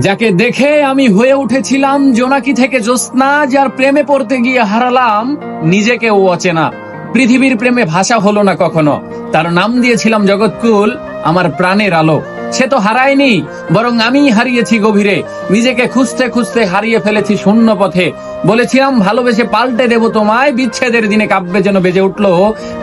যাকে দেখে আমি হয়ে উঠেছিলাম জোনাকি থেকে জ্যোৎস্না, যার প্রেমে পড়তে গিয়ে হারালাম, নিজেকে ও অচেনা। পৃথিবীর প্রেমে ভাষা হলো না কখনো। তার নাম দিয়েছিলাম জগৎকুল, আমার প্রাণের আলো। সে তো হারায়নি, বরং আমি হারিয়েছি গভীরে। নিজেকে খুঁজতে খুঁজতে হারিয়ে ফেলেছি শূন্য পথে। বলেছিলাম, ভালোবেসে পাল্টে দেব তোমায়, বিচ্ছেদের দিনে কাব্যে যেন বেজে উঠল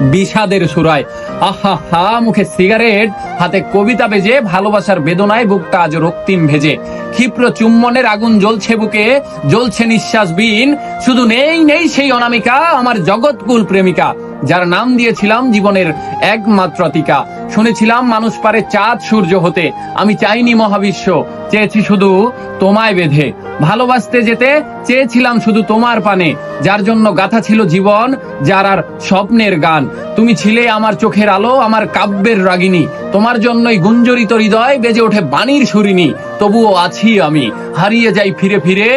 বিষাদের সুরায়। আহা হা, মুখে সিগারেট, হাতে কবিতা বেজে, ভালোবাসার বেদনায় বুকটা আজ রক্তিম ভেজে। ক্ষিপ্র চুম্বনের আগুন জ্বলছে বুকে, জ্বলছে নিঃশ্বাস বিন। শুধু নেই নেই সেই অনামিকা, আমার জগৎকুল প্রেমিকা। যার নাম দিয়েছিলাম জীবনের একমাত্র টিকা শুনেছিলাম মানুষ পারে চাঁদ সূর্য হতে। আমি চাইনি মহাবিশ্ব, চেয়েছি শুধু তোমায় বেঁধে। ভালোবাসতে যেতে চেয়েছিলাম শুধু তোমার পানে। যার জন্য গাথা ছিল জীবন, যার আর স্বপ্নের গান। তুমি ছিলে আমার চোখের আলো, আমার কাব্যের রাগিনী। তোমার জন্যই গুঞ্জরিত হৃদয় বেজে ওঠে বাণীর সুরিনী তবুও আছি আমি। হারিয়ে যাই ফিরে ফিরে,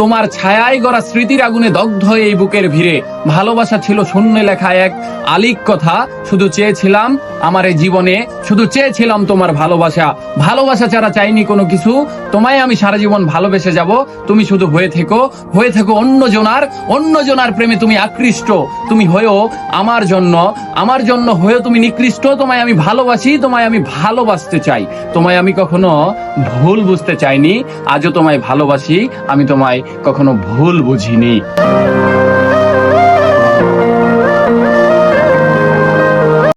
তোমার ছায়ায় গড়া স্মৃতির আগুনে দগ্ধ এই বুকের ভিড়ে। ভালোবাসা ছিল শূন্য লেখা এক আলিক কথা, শুধু চেয়েছিলাম আমার এই জীবনে, শুধু চেয়েছিলাম তোমার ভালোবাসা। ভালোবাসা ছাড়া চাইনি কোনো কিছু, তোমায় আমি সারা জীবন ভালোবেসে যাব। তুমি শুধু হয়ে থেকো হয়ে থেকো অন্য জনার অন্য জনার প্রেমে তুমি আকৃষ্ট। তুমি হয়েও আমার জন্য আমার জন্য হয়েও তুমি নিকৃষ্ট। তোমায় আমি ভালোবাসি তোমায় আমি ভালোবাসতে চাই। তোমায় আমি কখনো ভুল বুঝতে চাইনি। আজও তোমায় ভালোবাসি। আমি তোমায় কখনো ভুল বুঝিনি।